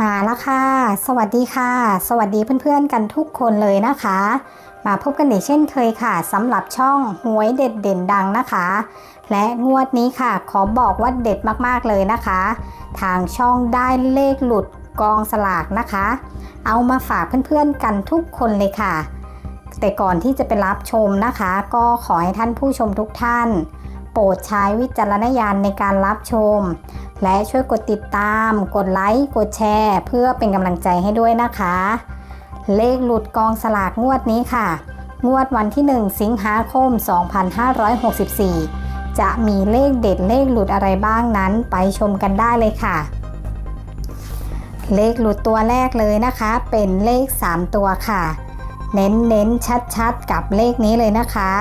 มาแล้วค่ะ สวัสดีค่ะ สวัสดีเพื่อนๆกันทุกคนเลยนะคะ มาพบกันอีกเช่นเคยค่ะสำหรับช่องหวยเด็ดเด่นดังนะคะ และงวดนี้ค่ะ ขอบอกว่าเด็ดมากๆเลยนะคะ ทางช่องได้เลขหลุดกองสลากนะคะ เอามาฝากเพื่อนๆกันทุกคนเลยค่ะ แต่ก่อนที่จะไปรับชมนะคะ ก็ขอให้ท่านผู้ชมทุกท่าน ปรดใช้วิจารณญาณในการรับชม และช่วยกดติดตาม กดไลค์ กดแชร์ เพื่อเป็นกำลังใจให้ด้วยนะคะ เลขหลุดกองสลากงวดนี้ค่ะ งวดวันที่ 1 สิงหาคม 2564 จะมีเลขเด็ดเลขหลุดอะไรบ้างนั้นไปชมกันได้เลยค่ะ เลขหลุดตัวแรกเลยนะคะ เป็นเลข 3 ตัวค่ะ เน้นเน้นชัดชัดๆกับเลขนี้เลยนะคะ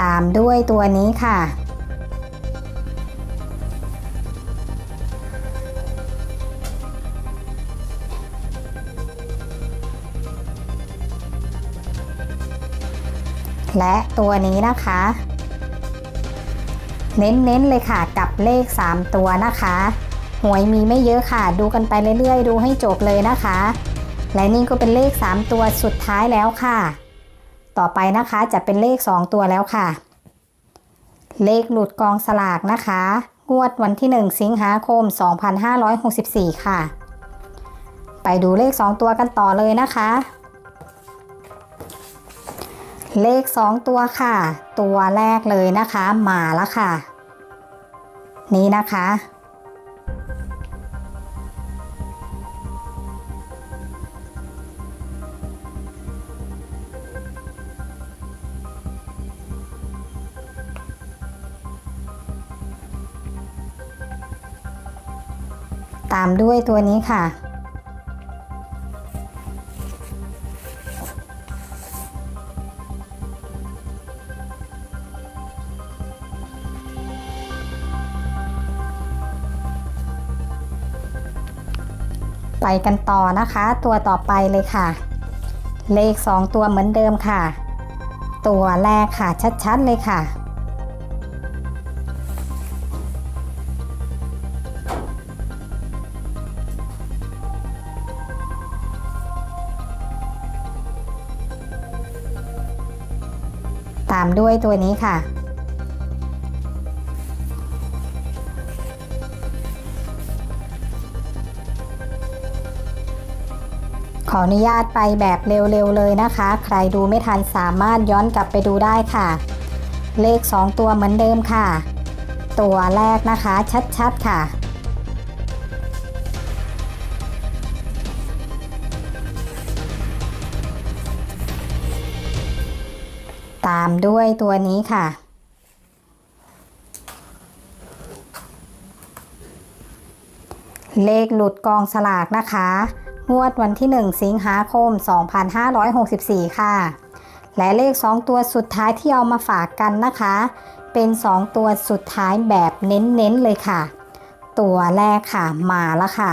ตามด้วยตัวนี้ค่ะ และตัวนี้นะคะ เน้นๆเลยค่ะกับเลข 3 ตัวนะคะหวยมีไม่เยอะค่ะ ดูกันไปเรื่อยๆ ดูให้จบเลยนะคะ และนี่ก็เป็นเลข 3 ตัวสุดท้ายแล้วค่ะ ต่อไปนะคะจะเป็นเลข 2 ตัวแล้วค่ะ เลขหลุดกองสลากนะคะ งวดวันที่ 1 สิงหาคม 2564 ค่ะ ไปดูเลข 2 ตัวกันต่อเลยนะคะ เลข 2 ตัวค่ะ ตัวแรกเลยนะคะ มาแล้วค่ะ นี่นะคะ ตามด้วยตัวนี้ค่ะ ไปกันต่อนะคะ ตัวต่อไปเลยค่ะ เลข 2 ตัวเหมือนเดิมค่ะ ตัวแรกค่ะชัดๆเลยค่ะามด้วยตัวนี้ค่ะ ขออนุญาตไปแบบเร็วๆเลยนะคะ ใครดูไม่ทันสามารถย้อนกลับไปดูได้ค่ะ เลข 2 ตัวเหมือนเดิมค่ะ ตัวแรกนะคะชัดๆค่ะ ตามด้วยตัวนี้ค่ะ เลขหลุดกองสลากนะคะ งวดวันที่ 1 สิงหาคม 2564 ค่ะ และเลข 2 ตัวสุดท้ายที่เอามาฝากกันนะคะ เป็น 2 ตัวสุดท้ายแบบเน้นๆเลยค่ะ ตัวแรกค่ะมาแล้วค่ะ